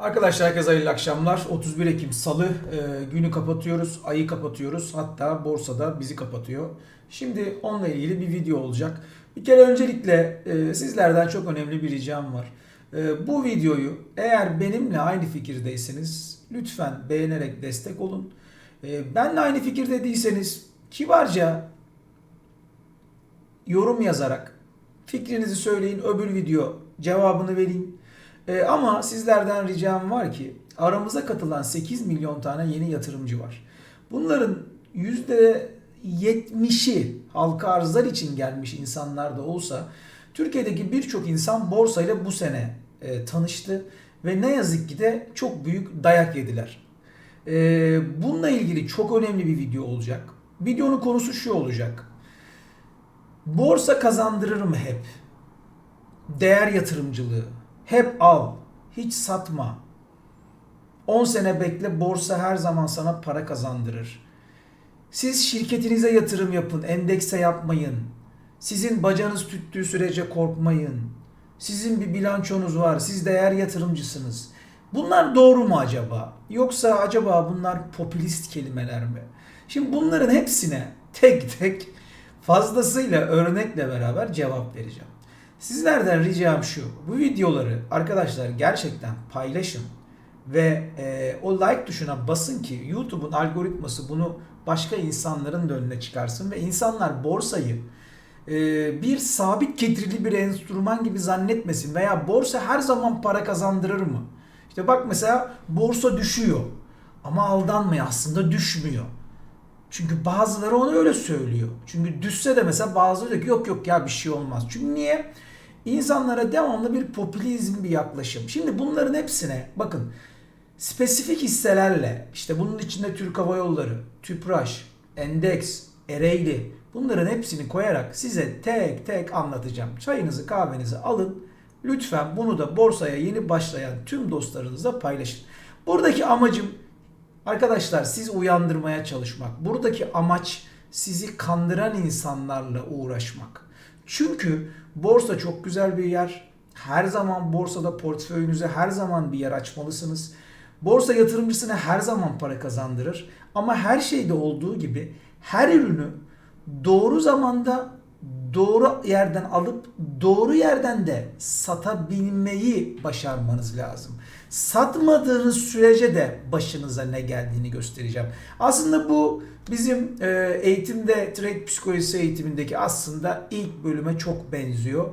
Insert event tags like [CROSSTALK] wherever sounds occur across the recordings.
Arkadaşlar herkese hayırlı akşamlar. 31 Ekim Salı e, günü kapatıyoruz, ayı kapatıyoruz. Hatta borsada bizi kapatıyor. Şimdi onunla ilgili bir video olacak. Bir kere öncelikle e, sizlerden çok önemli bir ricam var. E, bu videoyu eğer benimle aynı fikirdeyseniz lütfen beğenerek destek olun. E, benle aynı fikirde değilseniz kibarca yorum yazarak fikrinizi söyleyin. Öbür video cevabını vereyim. Ee, ama sizlerden ricam var ki aramıza katılan 8 milyon tane yeni yatırımcı var. Bunların %70'i halka arzlar için gelmiş insanlar da olsa Türkiye'deki birçok insan borsayla bu sene e, tanıştı ve ne yazık ki de çok büyük dayak yediler. E, bununla ilgili çok önemli bir video olacak. Videonun konusu şu olacak. Borsa kazandırır mı hep? Değer yatırımcılığı. Hep al. Hiç satma. 10 sene bekle borsa her zaman sana para kazandırır. Siz şirketinize yatırım yapın, endekse yapmayın. Sizin bacanız tüttüğü sürece korkmayın. Sizin bir bilançonuz var, siz değer yatırımcısınız. Bunlar doğru mu acaba? Yoksa acaba bunlar popülist kelimeler mi? Şimdi bunların hepsine tek tek fazlasıyla örnekle beraber cevap vereceğim. Sizlerden ricam şu. Bu videoları arkadaşlar gerçekten paylaşın ve e, o like tuşuna basın ki YouTube'un algoritması bunu başka insanların da önüne çıkarsın ve insanlar borsayı e, bir sabit getirili bir enstrüman gibi zannetmesin veya borsa her zaman para kazandırır mı? İşte bak mesela borsa düşüyor ama aldanmayın aslında düşmüyor. Çünkü bazıları onu öyle söylüyor. Çünkü düşse de mesela bazıları diyor ki yok yok ya bir şey olmaz. Çünkü niye? İnsanlara devamlı bir popülizm bir yaklaşım. Şimdi bunların hepsine bakın spesifik hisselerle işte bunun içinde Türk Hava Yolları, Tüpraş, Endeks, Ereğli bunların hepsini koyarak size tek tek anlatacağım. Çayınızı kahvenizi alın. Lütfen bunu da borsaya yeni başlayan tüm dostlarınızla paylaşın. Buradaki amacım arkadaşlar sizi uyandırmaya çalışmak. Buradaki amaç sizi kandıran insanlarla uğraşmak. Çünkü borsa çok güzel bir yer. Her zaman borsada portföyünüze her zaman bir yer açmalısınız. Borsa yatırımcısına her zaman para kazandırır. Ama her şeyde olduğu gibi her ürünü doğru zamanda doğru yerden alıp doğru yerden de satabilmeyi başarmanız lazım. Satmadığınız sürece de başınıza ne geldiğini göstereceğim. Aslında bu bizim e, eğitimde trade psikolojisi eğitimindeki aslında ilk bölüme çok benziyor.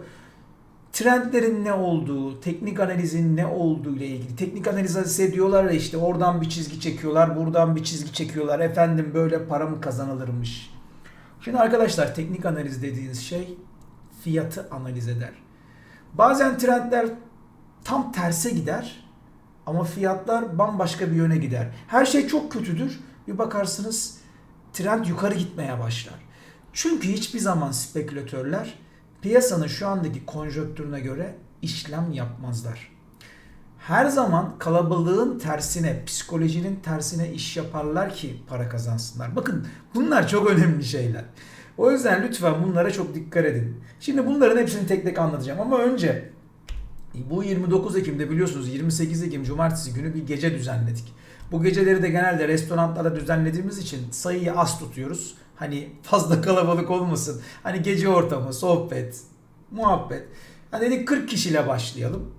Trendlerin ne olduğu, teknik analizin ne olduğu ile ilgili. Teknik analiz ise diyorlar ya işte oradan bir çizgi çekiyorlar, buradan bir çizgi çekiyorlar. Efendim böyle para mı kazanılırmış? Şimdi arkadaşlar teknik analiz dediğiniz şey fiyatı analiz eder. Bazen trendler tam terse gider ama fiyatlar bambaşka bir yöne gider. Her şey çok kötüdür. Bir bakarsınız trend yukarı gitmeye başlar. Çünkü hiçbir zaman spekülatörler piyasanın şu andaki konjonktürüne göre işlem yapmazlar. Her zaman kalabalığın tersine, psikolojinin tersine iş yaparlar ki para kazansınlar. Bakın bunlar çok önemli şeyler. O yüzden lütfen bunlara çok dikkat edin. Şimdi bunların hepsini tek tek anlatacağım ama önce bu 29 Ekim'de biliyorsunuz 28 Ekim Cumartesi günü bir gece düzenledik. Bu geceleri de genelde restoranlarda düzenlediğimiz için sayıyı az tutuyoruz. Hani fazla [LAUGHS] kalabalık olmasın. Hani gece ortamı, sohbet, muhabbet. Hani dedik 40 kişiyle başlayalım.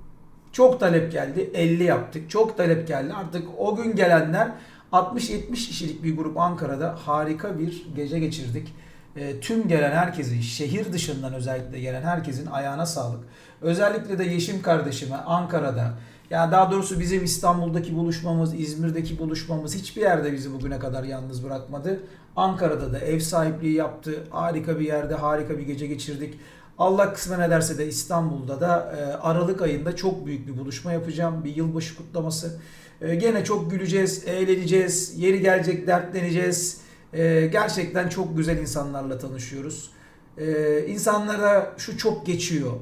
Çok talep geldi. 50 yaptık. Çok talep geldi. Artık o gün gelenler 60-70 kişilik bir grup Ankara'da harika bir gece geçirdik. E, tüm gelen herkesin, şehir dışından özellikle gelen herkesin ayağına sağlık. Özellikle de Yeşim kardeşime Ankara'da, ya daha doğrusu bizim İstanbul'daki buluşmamız, İzmir'deki buluşmamız hiçbir yerde bizi bugüne kadar yalnız bırakmadı. Ankara'da da ev sahipliği yaptı. Harika bir yerde, harika bir gece geçirdik. Allah kısmet ederse de İstanbul'da da e, Aralık ayında çok büyük bir buluşma yapacağım. Bir yılbaşı kutlaması. E, gene çok güleceğiz, eğleneceğiz, yeri gelecek dertleneceğiz. E, gerçekten çok güzel insanlarla tanışıyoruz. E, şu çok geçiyor.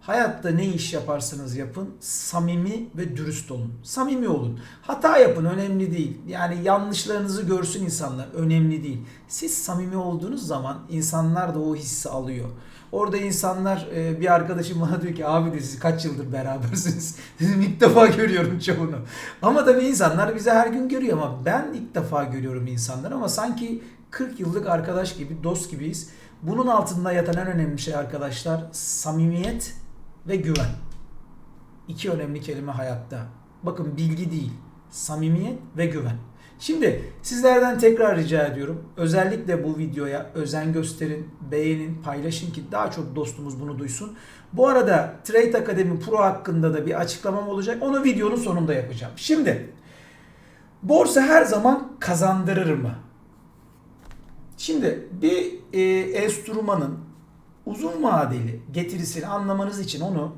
Hayatta ne iş yaparsanız yapın samimi ve dürüst olun. Samimi olun. Hata yapın önemli değil. Yani yanlışlarınızı görsün insanlar önemli değil. Siz samimi olduğunuz zaman insanlar da o hissi alıyor. Orada insanlar e, bir arkadaşım bana diyor ki abi de siz kaç yıldır berabersiniz? [LAUGHS] Dedim ilk defa görüyorum çoğunu. Ama tabii insanlar bizi her gün görüyor ama ben ilk defa görüyorum insanları ama sanki 40 yıllık arkadaş gibi, dost gibiyiz. Bunun altında yatan en önemli şey arkadaşlar samimiyet ve güven. İki önemli kelime hayatta. Bakın bilgi değil, samimiyet ve güven. Şimdi sizlerden tekrar rica ediyorum. Özellikle bu videoya özen gösterin, beğenin, paylaşın ki daha çok dostumuz bunu duysun. Bu arada Trade Academy Pro hakkında da bir açıklamam olacak. Onu videonun sonunda yapacağım. Şimdi borsa her zaman kazandırır mı? Şimdi bir e, enstrümanın uzun vadeli getirisini anlamanız için onu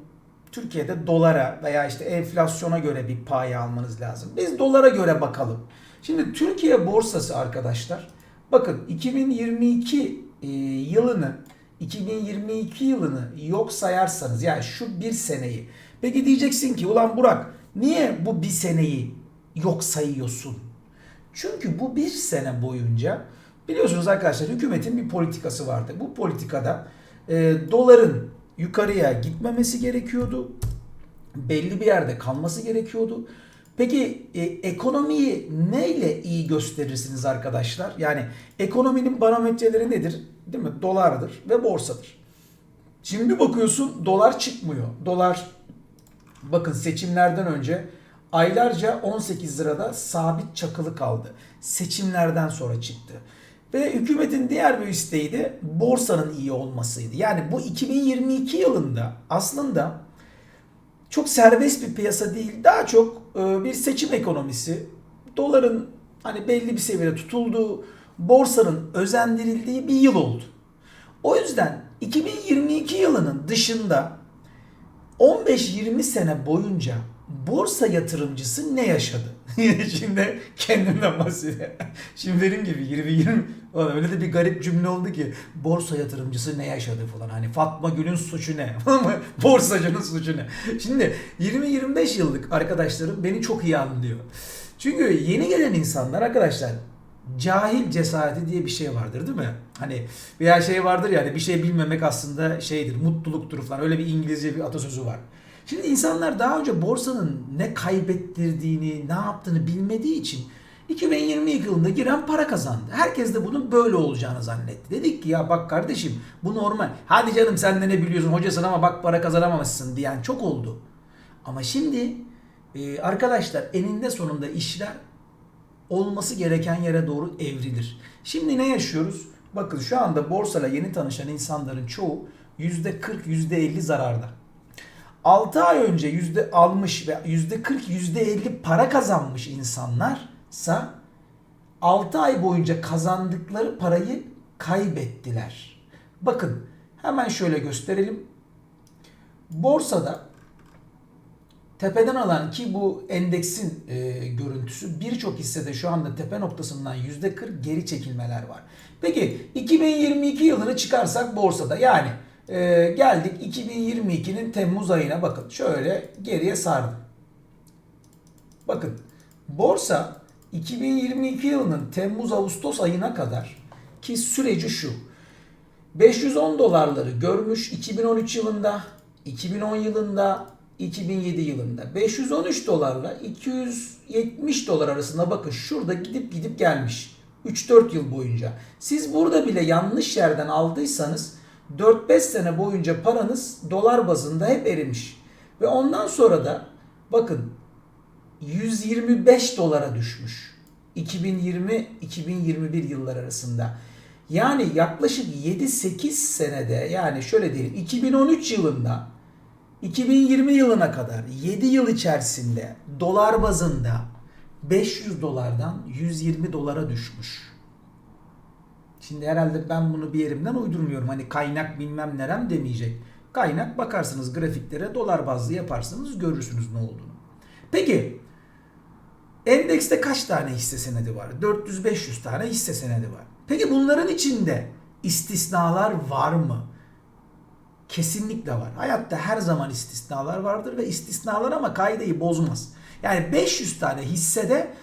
Türkiye'de dolara veya işte enflasyona göre bir pay almanız lazım. Biz dolara göre bakalım. Şimdi Türkiye borsası arkadaşlar bakın 2022 e, yılını 2022 yılını yok sayarsanız yani şu bir seneyi peki diyeceksin ki ulan Burak niye bu bir seneyi yok sayıyorsun? Çünkü bu bir sene boyunca biliyorsunuz arkadaşlar hükümetin bir politikası vardı. Bu politikada e, doların yukarıya gitmemesi gerekiyordu. Belli bir yerde kalması gerekiyordu. Peki e, ekonomiyi neyle iyi gösterirsiniz arkadaşlar? Yani ekonominin parametreleri nedir? Değil mi? Dolardır ve borsadır. Şimdi bakıyorsun dolar çıkmıyor. Dolar bakın seçimlerden önce aylarca 18 lirada sabit çakılı kaldı. Seçimlerden sonra çıktı. Ve hükümetin diğer bir isteği de borsanın iyi olmasıydı. Yani bu 2022 yılında aslında çok serbest bir piyasa değil. Daha çok e, bir seçim ekonomisi. Doların hani belli bir seviyede tutulduğu, borsanın özendirildiği bir yıl oldu. O yüzden 2022 yılının dışında 15-20 sene boyunca borsa yatırımcısı ne yaşadı? [LAUGHS] Şimdi kendimden bahsediyorum. Şimdi benim gibi 20-20 öyle de bir garip cümle oldu ki borsa yatırımcısı ne yaşadı falan. Hani Fatma Gül'ün suçu ne? [LAUGHS] Borsacının suçu ne? Şimdi 20-25 yıllık arkadaşlarım beni çok iyi anlıyor. Çünkü yeni gelen insanlar arkadaşlar cahil cesareti diye bir şey vardır değil mi? Hani veya şey vardır yani bir şey bilmemek aslında şeydir, mutluluktur falan. Öyle bir İngilizce bir atasözü var. Şimdi insanlar daha önce borsanın ne kaybettirdiğini, ne yaptığını bilmediği için 2022 yılında giren para kazandı. Herkes de bunun böyle olacağını zannetti. Dedik ki ya bak kardeşim bu normal. Hadi canım sen de ne biliyorsun hocasın ama bak para kazanamamışsın diyen çok oldu. Ama şimdi e, arkadaşlar eninde sonunda işler olması gereken yere doğru evrilir. Şimdi ne yaşıyoruz? Bakın şu anda borsayla yeni tanışan insanların çoğu %40, %50 zararda. 6 ay önce yüzde almış ve yüzde 40 yüzde 50 para kazanmış insanlarsa 6 ay boyunca kazandıkları parayı kaybettiler. Bakın hemen şöyle gösterelim. Borsada tepeden alan ki bu endeksin e, görüntüsü birçok hissede şu anda tepe noktasından %40 geri çekilmeler var. Peki 2022 yılını çıkarsak borsada yani ee, geldik 2022'nin Temmuz ayına bakın. Şöyle geriye sardım. Bakın borsa 2022 yılının Temmuz-Ağustos ayına kadar ki süreci şu. 510 dolarları görmüş 2013 yılında, 2010 yılında, 2007 yılında. 513 dolarla 270 dolar arasında bakın şurada gidip gidip gelmiş. 3-4 yıl boyunca. Siz burada bile yanlış yerden aldıysanız 4-5 sene boyunca paranız dolar bazında hep erimiş. Ve ondan sonra da bakın 125 dolara düşmüş. 2020-2021 yıllar arasında. Yani yaklaşık 7-8 senede yani şöyle diyelim 2013 yılında 2020 yılına kadar 7 yıl içerisinde dolar bazında 500 dolardan 120 dolara düşmüş. Şimdi herhalde ben bunu bir yerimden uydurmuyorum. Hani kaynak bilmem nerem demeyecek. Kaynak bakarsınız grafiklere dolar bazlı yaparsınız görürsünüz ne olduğunu. Peki endekste kaç tane hisse senedi var? 400-500 tane hisse senedi var. Peki bunların içinde istisnalar var mı? Kesinlikle var. Hayatta her zaman istisnalar vardır ve istisnalar ama kaideyi bozmaz. Yani 500 tane hissede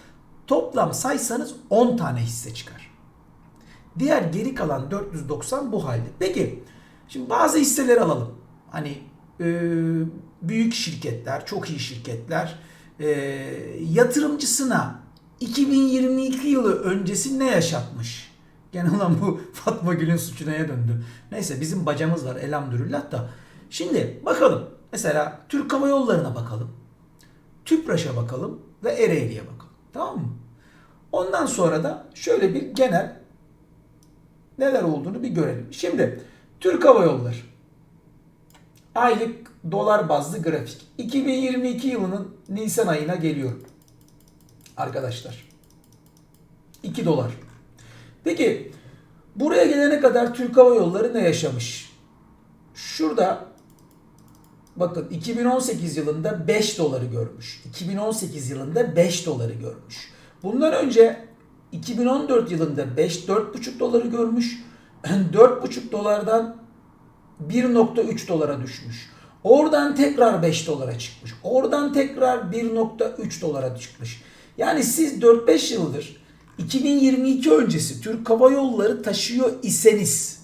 toplam saysanız 10 tane hisse çıkar. Diğer geri kalan 490 bu halde. Peki Şimdi bazı hisseleri alalım. Hani e, büyük şirketler, çok iyi şirketler e, yatırımcısına 2022 yılı öncesi ne yaşatmış? Gene ulan bu [LAUGHS] Fatma Gül'ün suçu neye döndü? Neyse bizim bacamız var elhamdülillah da. Şimdi bakalım. Mesela Türk Hava Yolları'na bakalım. TÜPRAŞ'a bakalım ve Ereğli'ye bakalım. Tamam mı? Ondan sonra da şöyle bir genel neler olduğunu bir görelim. Şimdi Türk Hava Yolları aylık dolar bazlı grafik. 2022 yılının Nisan ayına geliyorum. Arkadaşlar. 2 dolar. Peki buraya gelene kadar Türk Hava Yolları ne yaşamış? Şurada bakın 2018 yılında 5 doları görmüş. 2018 yılında 5 doları görmüş. Bundan önce 2014 yılında 5 4,5 doları görmüş. [CLEARS THROAT] 4,5 dolardan 1.3 dolara düşmüş. Oradan tekrar 5 dolara çıkmış. Oradan tekrar 1.3 dolara çıkmış. Yani siz 4-5 yıldır 2022 öncesi Türk Hava Yolları taşıyor iseniz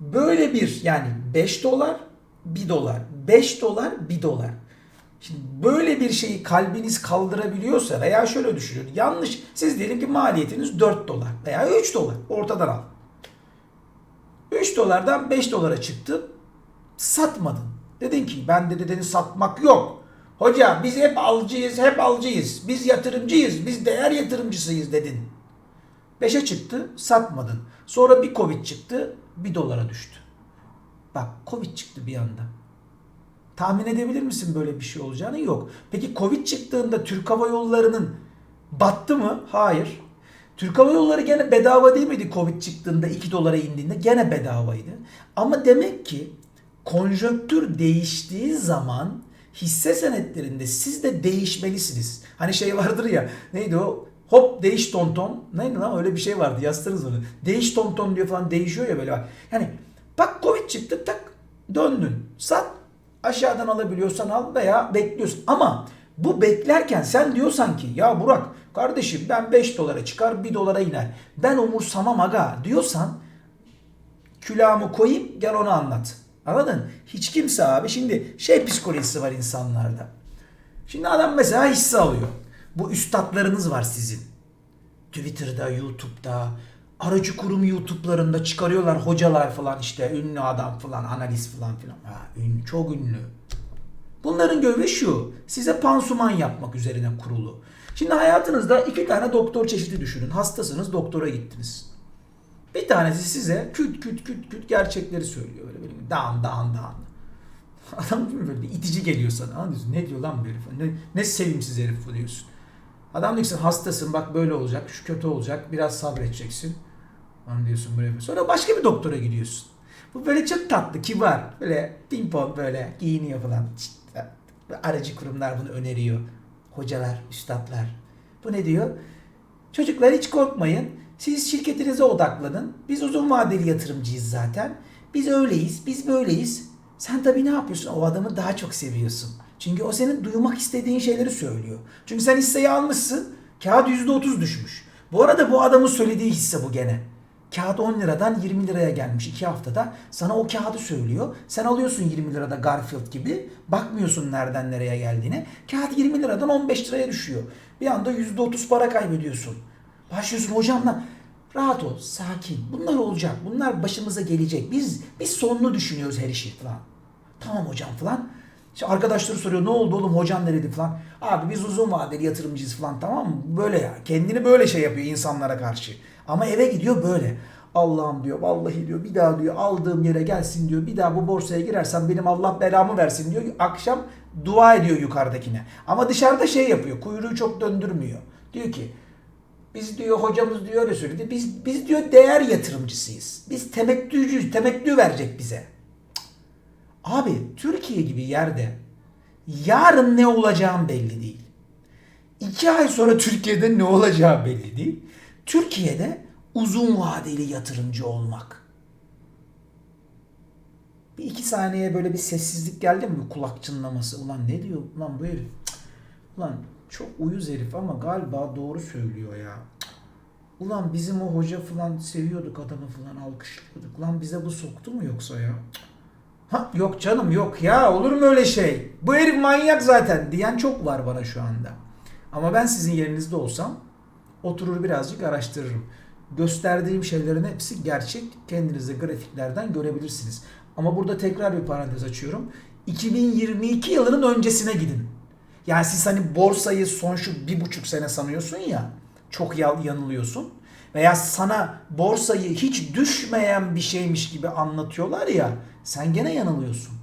böyle bir yani 5 dolar 1 dolar 5 dolar 1 dolar Şimdi böyle bir şeyi kalbiniz kaldırabiliyorsa veya şöyle düşünün. Yanlış. Siz diyelim ki maliyetiniz 4 dolar veya 3 dolar. Ortadan al. 3 dolardan 5 dolara çıktı. Satmadın. Dedin ki ben de dedin satmak yok. Hoca biz hep alıcıyız, hep alıcıyız. Biz yatırımcıyız, biz değer yatırımcısıyız dedin. 5'e çıktı, satmadın. Sonra bir Covid çıktı, 1 dolara düştü. Bak Covid çıktı bir anda. Tahmin edebilir misin böyle bir şey olacağını? Yok. Peki Covid çıktığında Türk Hava Yolları'nın battı mı? Hayır. Türk Hava Yolları gene bedava değil miydi Covid çıktığında 2 dolara indiğinde? Gene bedavaydı. Ama demek ki konjonktür değiştiği zaman hisse senetlerinde siz de değişmelisiniz. Hani şey vardır ya neydi o? Hop değiş tonton. Neydi lan öyle bir şey vardı yaztınız onu. Değiş tonton diyor falan değişiyor ya böyle. Yani bak Covid çıktı tak döndün. Sat aşağıdan alabiliyorsan al veya bekliyorsun. Ama bu beklerken sen diyorsan ki ya Burak kardeşim ben 5 dolara çıkar 1 dolara iner. Ben umursamam aga diyorsan külahımı koyayım gel onu anlat. Anladın? Hiç kimse abi şimdi şey psikolojisi var insanlarda. Şimdi adam mesela hisse alıyor. Bu üstadlarınız var sizin. Twitter'da, YouTube'da, aracı kurum YouTube'larında çıkarıyorlar hocalar falan işte ünlü adam falan, analist falan filan. Ha, ünlü, çok ünlü. Bunların görevi şu. Size pansuman yapmak üzerine kurulu. Şimdi hayatınızda iki tane doktor çeşidi düşünün. Hastasınız, doktora gittiniz. Bir tanesi size küt küt küt küt gerçekleri söylüyor. Böyle böyle dağın dağın dağın. [LAUGHS] Adam değil böyle itici geliyor sana. Anlıyorsun ne diyor lan bu herif? Ne, ne sevimsiz herif bu diyorsun. Adam diyor ki sen hastasın bak böyle olacak, şu kötü olacak, biraz sabredeceksin. Onu diyorsun böyle. Sonra başka bir doktora gidiyorsun. Bu böyle çok tatlı, kibar. Böyle pimpon böyle giyiniyor falan. Aracı kurumlar bunu öneriyor. Hocalar, üstadlar. Bu ne diyor? Çocuklar hiç korkmayın. Siz şirketinize odaklanın. Biz uzun vadeli yatırımcıyız zaten. Biz öyleyiz, biz böyleyiz. Sen tabii ne yapıyorsun? O adamı daha çok seviyorsun. Çünkü o senin duymak istediğin şeyleri söylüyor. Çünkü sen hisseyi almışsın. Kağıt %30 düşmüş. Bu arada bu adamın söylediği hisse bu gene. Kağıt 10 liradan 20 liraya gelmiş 2 haftada. Sana o kağıdı söylüyor. Sen alıyorsun 20 lirada Garfield gibi. Bakmıyorsun nereden nereye geldiğine. Kağıt 20 liradan 15 liraya düşüyor. Bir anda %30 para kaybediyorsun. Başlıyorsun hocamla rahat ol, sakin. Bunlar olacak. Bunlar başımıza gelecek. Biz biz sonunu düşünüyoruz her işi falan. Tamam hocam falan. İşte arkadaşları soruyor ne oldu oğlum hocam ne dedi falan. Abi biz uzun vadeli yatırımcıyız falan tamam mı? Böyle ya. Kendini böyle şey yapıyor insanlara karşı. Ama eve gidiyor böyle. Allah'ım diyor vallahi diyor bir daha diyor aldığım yere gelsin diyor. Bir daha bu borsaya girersem benim Allah belamı versin diyor. Akşam dua ediyor yukarıdakine. Ama dışarıda şey yapıyor. Kuyruğu çok döndürmüyor. Diyor ki biz diyor hocamız diyor öyle söyledi. Biz biz diyor değer yatırımcısıyız. Biz temettücüyüz. Temettü verecek bize. Abi Türkiye gibi yerde yarın ne olacağım belli değil. İki ay sonra Türkiye'de ne olacağı belli değil. Türkiye'de uzun vadeli yatırımcı olmak. Bir iki saniye böyle bir sessizlik geldi mi? Kulak çınlaması. Ulan ne diyor? Ulan bu herif. Ulan çok uyuz herif ama galiba doğru söylüyor ya. Ulan bizim o hoca falan seviyorduk adamı falan alkışlıyorduk. Lan bize bu soktu mu yoksa ya? Ha, yok canım yok ya olur mu öyle şey? Bu herif manyak zaten diyen çok var bana şu anda. Ama ben sizin yerinizde olsam oturur birazcık araştırırım. Gösterdiğim şeylerin hepsi gerçek. Kendiniz de grafiklerden görebilirsiniz. Ama burada tekrar bir parantez açıyorum. 2022 yılının öncesine gidin. Yani siz hani borsayı son şu bir buçuk sene sanıyorsun ya. Çok yan- yanılıyorsun. Veya sana borsayı hiç düşmeyen bir şeymiş gibi anlatıyorlar ya. Sen gene yanılıyorsun.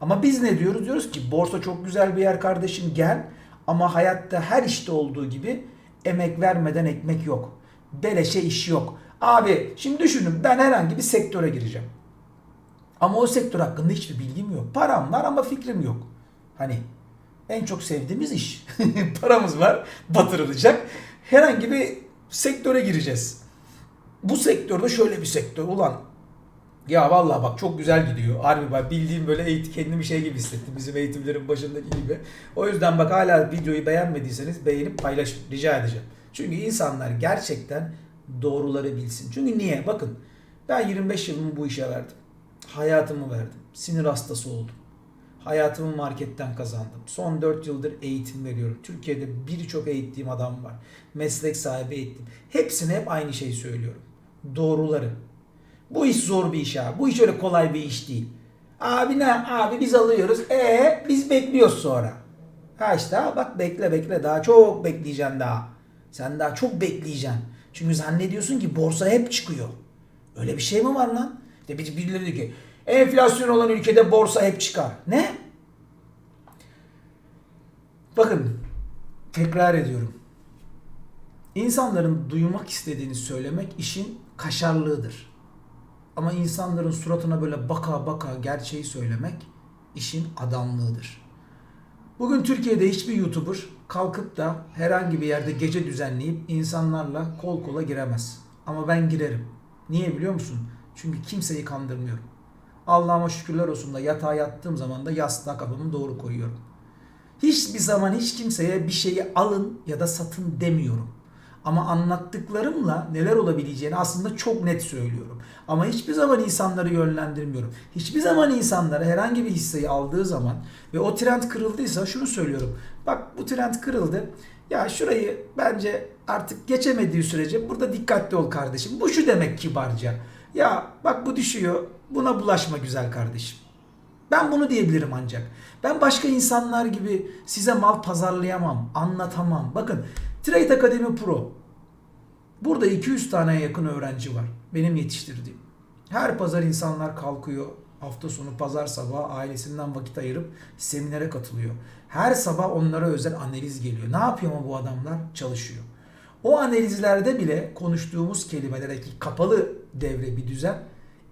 Ama biz ne diyoruz? Diyoruz ki borsa çok güzel bir yer kardeşim gel. Ama hayatta her işte olduğu gibi emek vermeden ekmek yok. Beleşe iş yok. Abi şimdi düşünün ben herhangi bir sektöre gireceğim. Ama o sektör hakkında hiçbir bilgim yok. Param var ama fikrim yok. Hani en çok sevdiğimiz iş. [LAUGHS] Paramız var, batırılacak. Herhangi bir sektöre gireceğiz. Bu sektörde şöyle bir sektör. Ulan ya vallahi bak çok güzel gidiyor. Harbi bak bildiğim böyle eğitim kendimi şey gibi hissettim. Bizim eğitimlerin başındaki gibi. O yüzden bak hala videoyu beğenmediyseniz beğenip paylaşın. Rica edeceğim. Çünkü insanlar gerçekten doğruları bilsin. Çünkü niye? Bakın ben 25 yılımı bu işe verdim. Hayatımı verdim. Sinir hastası oldum. Hayatımı marketten kazandım. Son 4 yıldır eğitim veriyorum. Türkiye'de birçok eğittiğim adam var. Meslek sahibi eğittim. Hepsine hep aynı şeyi söylüyorum. Doğruları. Bu iş zor bir iş abi. Bu iş öyle kolay bir iş değil. Abi ne? Abi biz alıyoruz. E biz bekliyoruz sonra. Ha işte bak bekle bekle daha çok bekleyeceksin daha. Sen daha çok bekleyeceksin. Çünkü zannediyorsun ki borsa hep çıkıyor. Öyle bir şey mi var lan? İşte biz birileri diyor ki enflasyon olan ülkede borsa hep çıkar. Ne? Bakın tekrar ediyorum. İnsanların duymak istediğini söylemek işin kaşarlığıdır. Ama insanların suratına böyle baka baka gerçeği söylemek işin adamlığıdır. Bugün Türkiye'de hiçbir YouTuber kalkıp da herhangi bir yerde gece düzenleyip insanlarla kol kola giremez. Ama ben girerim. Niye biliyor musun? Çünkü kimseyi kandırmıyorum. Allah'ıma şükürler olsun da yatağa yattığım zaman da yastığa kafamı doğru koyuyorum. Hiçbir zaman hiç kimseye bir şeyi alın ya da satın demiyorum. Ama anlattıklarımla neler olabileceğini aslında çok net söylüyorum. Ama hiçbir zaman insanları yönlendirmiyorum. Hiçbir zaman insanlara herhangi bir hisseyi aldığı zaman ve o trend kırıldıysa şunu söylüyorum. Bak bu trend kırıldı. Ya şurayı bence artık geçemediği sürece burada dikkatli ol kardeşim. Bu şu demek kibarca. Ya bak bu düşüyor. Buna bulaşma güzel kardeşim. Ben bunu diyebilirim ancak. Ben başka insanlar gibi size mal pazarlayamam, anlatamam. Bakın Trade Academy Pro. Burada 200 taneye yakın öğrenci var. Benim yetiştirdiğim. Her pazar insanlar kalkıyor. Hafta sonu pazar sabahı ailesinden vakit ayırıp seminere katılıyor. Her sabah onlara özel analiz geliyor. Ne yapıyor mu bu adamlar? Çalışıyor. O analizlerde bile konuştuğumuz kelimelerdeki kapalı devre bir düzen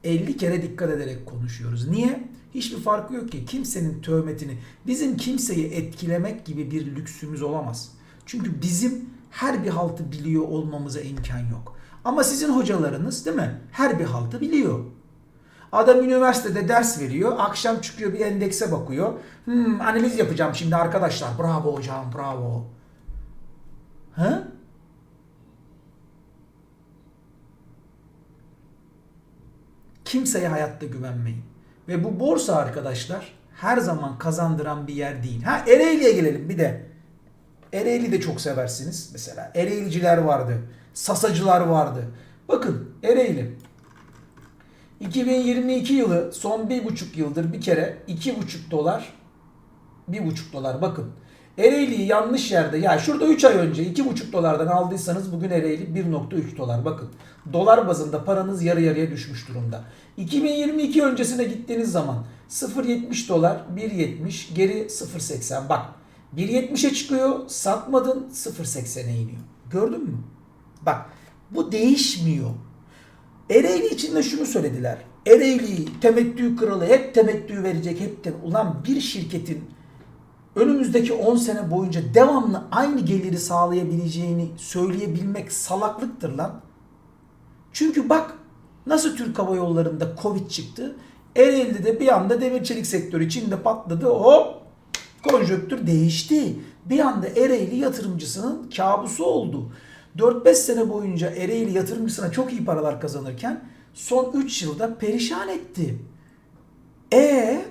50 kere dikkat ederek konuşuyoruz. Niye? Hiçbir farkı yok ki kimsenin tövmetini, bizim kimseyi etkilemek gibi bir lüksümüz olamaz. Çünkü bizim her bir haltı biliyor olmamıza imkan yok. Ama sizin hocalarınız değil mi? Her bir haltı biliyor. Adam üniversitede ders veriyor. Akşam çıkıyor bir endekse bakıyor. Hmm, analiz yapacağım şimdi arkadaşlar. Bravo hocam bravo. Ha? Kimseye hayatta güvenmeyin. Ve bu borsa arkadaşlar her zaman kazandıran bir yer değil. Ha Ereğli'ye gelelim bir de. Ereğli de çok seversiniz. Mesela Ereğliciler vardı. Sasacılar vardı. Bakın Ereğli. 2022 yılı son bir buçuk yıldır bir kere iki buçuk dolar bir buçuk dolar bakın. Ereğli'yi yanlış yerde ya şurada 3 ay önce iki buçuk dolardan aldıysanız bugün Ereğli 1.3 dolar bakın. Dolar bazında paranız yarı yarıya düşmüş durumda. 2022 öncesine gittiğiniz zaman 0.70 dolar 1.70 geri 0.80 bak 1.70'e çıkıyor satmadın 0.80'e iniyor. Gördün mü? Bak bu değişmiyor. Ereğli için de şunu söylediler. Ereğli temettü kralı hep temettü verecek hep de ulan bir şirketin önümüzdeki 10 sene boyunca devamlı aynı geliri sağlayabileceğini söyleyebilmek salaklıktır lan. Çünkü bak nasıl Türk Hava Yolları'nda Covid çıktı. Ereğli'de de bir anda demir çelik sektörü içinde patladı. Hop konjonktür değişti. Bir anda Ereğli yatırımcısının kabusu oldu. 4-5 sene boyunca Ereğli yatırımcısına çok iyi paralar kazanırken son 3 yılda perişan etti. E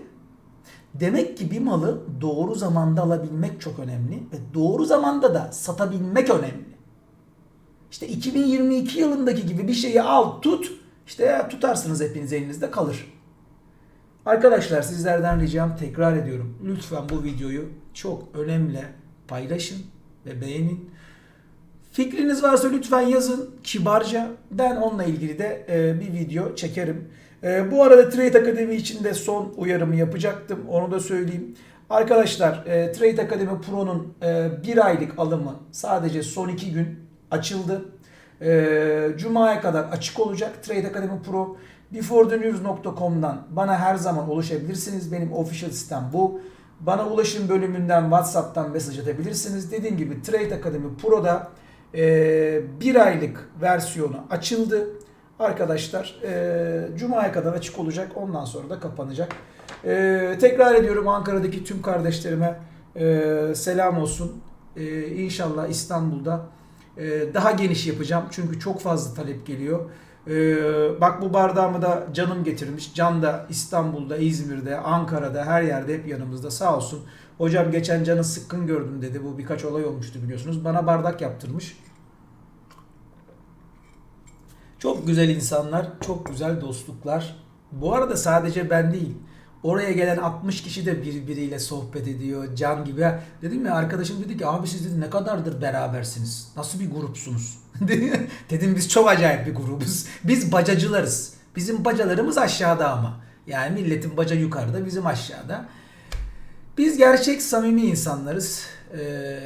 demek ki bir malı doğru zamanda alabilmek çok önemli ve doğru zamanda da satabilmek önemli. İşte 2022 yılındaki gibi bir şeyi al tut. İşte tutarsınız hepiniz elinizde kalır. Arkadaşlar sizlerden ricam tekrar ediyorum. Lütfen bu videoyu çok önemli paylaşın ve beğenin. Fikriniz varsa lütfen yazın kibarca. Ben onunla ilgili de e, bir video çekerim. E, bu arada Trade Akademi için de son uyarımı yapacaktım. Onu da söyleyeyim. Arkadaşlar e, Trade Akademi Pro'nun e, bir aylık alımı sadece son iki gün açıldı. E, Cuma'ya kadar açık olacak Trade Academy Pro. beforethenews.com'dan bana her zaman ulaşabilirsiniz. Benim official sitem bu. Bana ulaşım bölümünden WhatsApp'tan mesaj atabilirsiniz. Dediğim gibi Trade Academy Pro'da e, bir aylık versiyonu açıldı. Arkadaşlar e, Cuma'ya kadar açık olacak. Ondan sonra da kapanacak. E, tekrar ediyorum Ankara'daki tüm kardeşlerime e, selam olsun. E, inşallah İstanbul'da e, daha geniş yapacağım. Çünkü çok fazla talep geliyor. E, bak bu bardağımı da canım getirmiş. Can da İstanbul'da, İzmir'de, Ankara'da her yerde hep yanımızda sağ olsun. Hocam geçen canı sıkkın gördüm dedi. Bu birkaç olay olmuştu biliyorsunuz. Bana bardak yaptırmış. Çok güzel insanlar, çok güzel dostluklar. Bu arada sadece ben değil. Oraya gelen 60 kişi de birbiriyle sohbet ediyor. Can gibi. Dedim ya arkadaşım dedi ki abi siz dedi ne kadardır berabersiniz? Nasıl bir grupsunuz? [LAUGHS] Dedim biz çok acayip bir grubuz. Biz bacacılarız. Bizim bacalarımız aşağıda ama. Yani milletin baca yukarıda bizim aşağıda. Biz gerçek samimi insanlarız. Ee,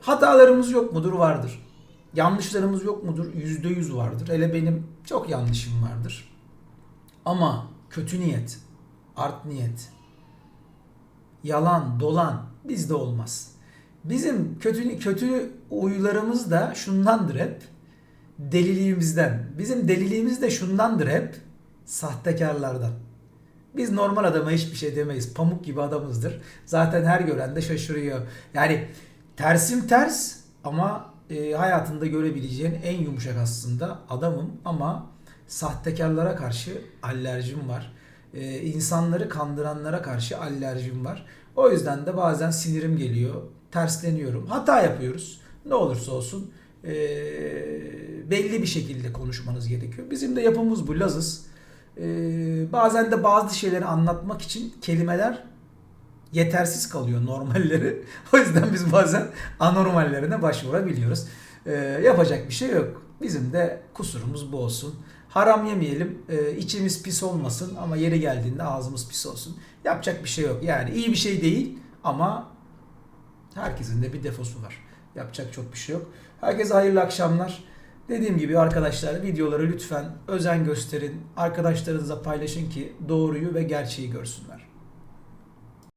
hatalarımız yok mudur? Vardır. Yanlışlarımız yok mudur? Yüzde yüz vardır. Hele benim çok yanlışım vardır. Ama kötü niyet, art niyet, yalan, dolan bizde olmaz. Bizim kötü kötü uyularımız da şundandır hep. Deliliğimizden. Bizim deliliğimiz de şundandır hep. Sahtekarlardan. Biz normal adama hiçbir şey demeyiz. Pamuk gibi adamızdır. Zaten her gören de şaşırıyor. Yani tersim ters ama e, hayatında görebileceğin en yumuşak aslında adamım ama sahtekarlara karşı alerjim var. E, insanları kandıranlara karşı alerjim var. O yüzden de bazen sinirim geliyor. Tersleniyorum. Hata yapıyoruz. Ne olursa olsun e, belli bir şekilde konuşmanız gerekiyor. Bizim de yapımız bu. Lazız. E, bazen de bazı şeyleri anlatmak için kelimeler yetersiz kalıyor normalleri. [LAUGHS] O yüzden biz bazen anormallerine başvurabiliyoruz. Ee, yapacak bir şey yok. Bizim de kusurumuz bu olsun. Haram yemeyelim, e, içimiz pis olmasın ama yeri geldiğinde ağzımız pis olsun. Yapacak bir şey yok. Yani iyi bir şey değil ama herkesin de bir defosu var. Yapacak çok bir şey yok. Herkese hayırlı akşamlar. Dediğim gibi arkadaşlar videoları lütfen özen gösterin. Arkadaşlarınıza paylaşın ki doğruyu ve gerçeği görsünler.